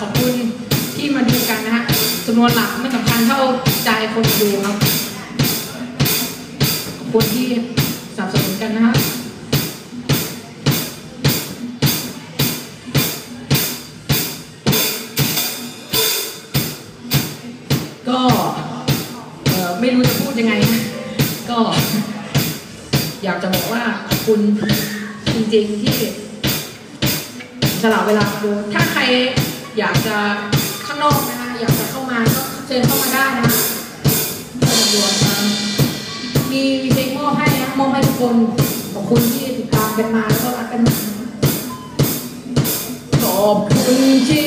ขอบคุณที่มาดูกันนะฮะจำนวนหลักไม่สำคัญเท่าใจคนดูครับขอบคนที่สนับสนุนกันนะครับก็ไม่รู้จะพูดยังไงนะก็ อยากจะบอกว่าขอบคุณจริงๆที่สละเวลามาดูถ้าใคร อยากจะข้างนอกนะคะอยากจะเข้ามาก็เชิญเข้ามาได้นะไม่ต้องกลัวนะมีมีเพลงมอบให้นะมอบให้ทุกคนขอบคุณที่ติดตามกันมาแล้วก็รักกันมาขอบคุณที่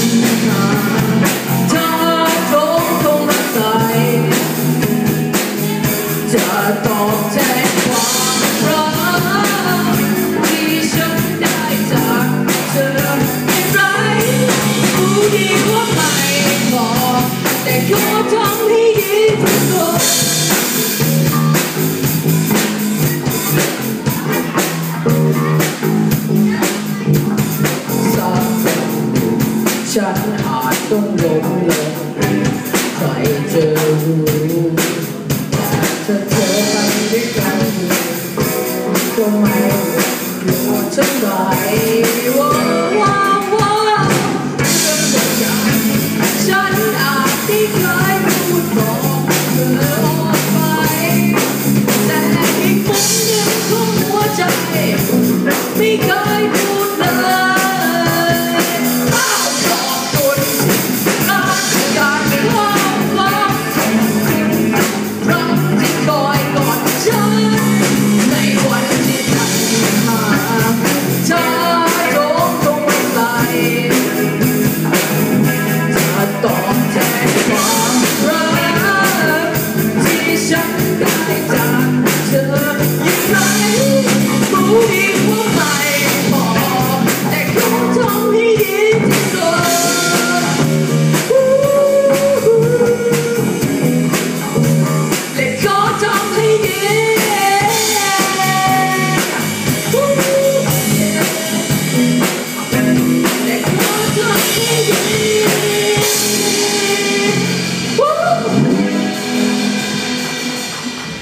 ที่ ฉันอาจที่เคย